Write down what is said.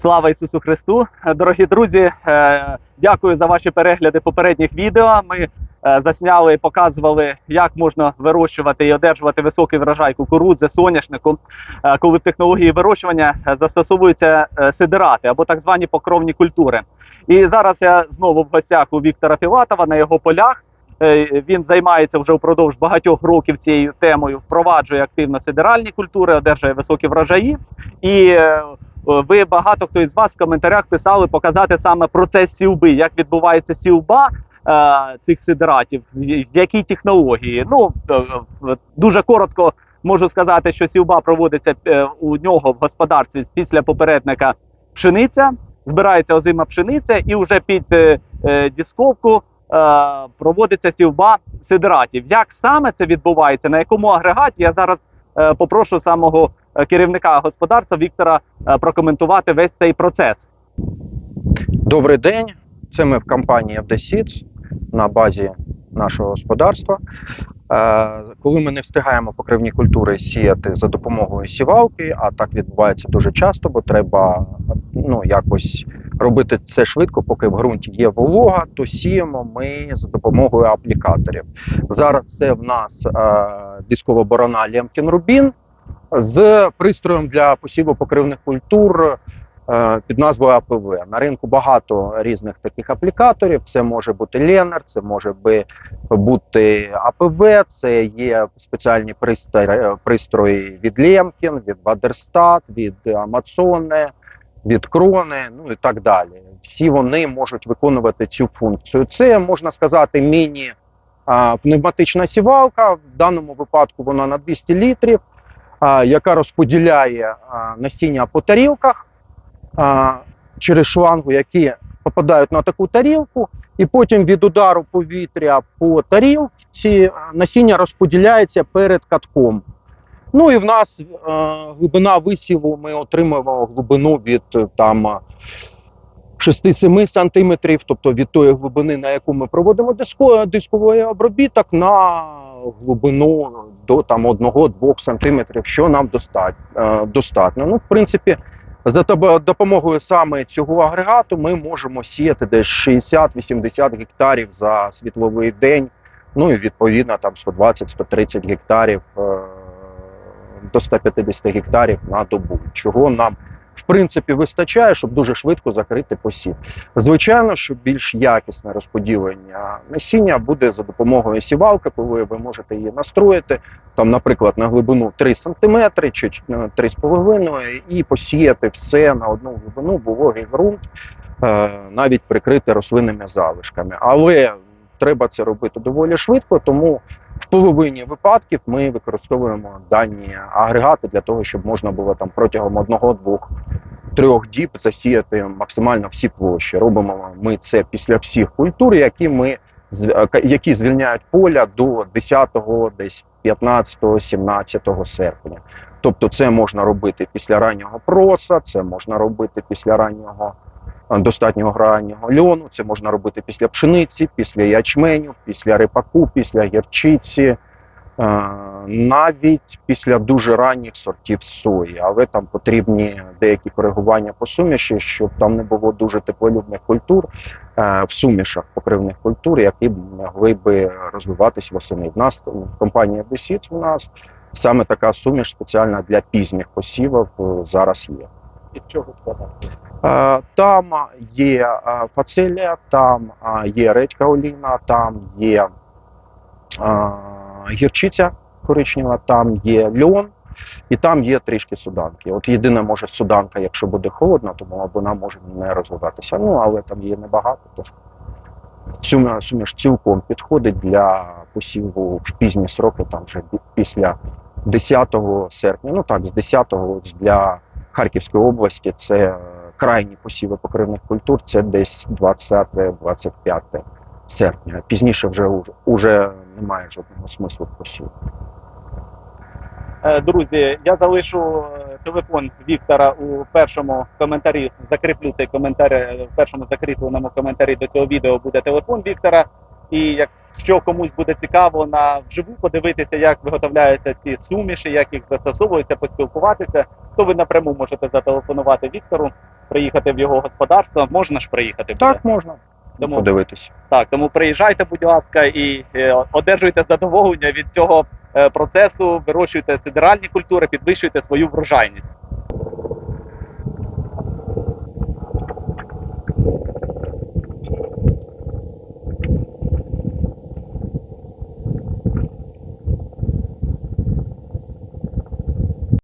Слава Ісусу Христу! Е, Дорогі друзі, е, дякую за ваші перегляди попередніх відео. Ми е, засняли і показували, як можна вирощувати і одержувати високий врожай кукурудзи, соняшнику, коли в технології вирощування застосовуються сидирати або так звані покровні культури. І зараз я знову в гостях у Віктора Філатова на його полях. Він займається вже впродовж багатьох років цією темою, впроваджує активно сидеральні культури, одержує високі врожаї. І ви багато хто із вас в коментарях писали показати саме процес сівби, як відбувається сівба е, цих сидератів, в якій технології. Ну е, е, дуже коротко можу сказати, що сівба проводиться е, у нього в господарстві після попередника пшениця, збирається озима пшениця, і вже під е, е, дісковку е, проводиться сівба сидератів. Як саме це відбувається, на якому агрегаті я зараз е, попрошу самого е, керівника господарства Віктора е, прокоментувати весь цей процес. Добрий день. Це ми в компанії FD Seeds на базі нашого господарства. Е, Коли ми не встигаємо покривні культури сіяти за допомогою сівалки, а так відбувається дуже часто, бо треба ну, якось робити це швидко, поки в ґрунті є волога, то сіємо ми за допомогою аплікаторів. Зараз це в нас е, дискова борона Лемкін Рубін з пристроєм для посіву покривних культур е, під назвою АПВ. На ринку багато різних таких аплікаторів. Це може бути Ленер, це може бути АПВ, це є спеціальні пристрої, пристрої від Лемкін, від Бадерстат, від Амазоне, від Крони, ну і так далі. Всі вони можуть виконувати цю функцію. Це можна сказати міні-пневматична сівалка. В даному випадку вона на 200 літрів, яка розподіляє насіння по тарілках через шлангу, які попадають на таку тарілку, і потім від удару повітря по тарілці насіння розподіляється перед катком. Ну і в нас глибина висіву ми отримуємо глибину від там 6-7 сантиметрів, тобто від тої глибини, на яку ми проводимо диско, дисковий обробіток, на глибину до там 1-2 сантиметрів, що нам достатньо. Е, достатньо. Ну, в принципі, за допомогою саме цього агрегату ми можемо сіяти десь 60-80 гектарів за світловий день. Ну і відповідно там 120-130 гектарів е, до 150 гектарів на добу. Чого нам в принципі вистачає, щоб дуже швидко закрити посів. Звичайно, що більш якісне розподілення насіння буде за допомогою сівалки, коли ви можете її настроїти, там, наприклад, на глибину 3 см чи 3,5 і посіяти все на одну глибину, вологий ґрунт, е, навіть прикрити рослинними залишками. Але треба це робити доволі швидко, тому в половині випадків ми використовуємо дані агрегати для того, щоб можна було там протягом одного, двох, трьох діб засіяти максимально всі площі. Робимо ми це після всіх культур, які ми е, які звільняють поля до 10, десь 15, 17 серпня. Тобто, це можна робити після раннього проса, це можна робити після раннього достатнього раннього льону, це можна робити після пшениці, після ячменю, після рипаку, після гірчиці, е, навіть після дуже ранніх сортів сої, але там потрібні деякі коригування по суміші, щоб там не було дуже теплолюбних культур е, в сумішах покривних культур, які б могли би розвиватись восени. В нас в компанії Десіц у нас саме така суміш спеціальна для пізніх посівів е, зараз є. Із чого складається? Е, Там є е, фацелія, там е, є редька олійна, там є гірчиця коричнева, там є льон і там є трішки суданки. От єдине, може, суданка, якщо буде холодно, тому вона може не розвиватися. Ну, але там є небагато, тож суміш цілком підходить для посіву в пізні сроки, там вже після 10 серпня, ну так, з 10 ось для Харківської області це е, крайні посіви покривних культур, це десь 20-25 серпня. Пізніше вже уже, немає жодного смислу посіву. Е, Друзі, я залишу е, телефон Віктора у першому коментарі. Закріплю цей коментар в першому закріпленому коментарі до цього відео буде телефон Віктора. І якщо комусь буде цікаво на вживу подивитися, як виготовляються ці суміші, як їх застосовуються, поспілкуватися, то ви напряму можете зателефонувати Віктору приїхати в його господарство. Можна ж приїхати? буде? Так, можна Тому- подивитись. Так, тому приїжджайте, будь ласка, і е, одержуйте задоволення від цього е, процесу, вирощуйте сидеральні культури, підвищуйте свою врожайність.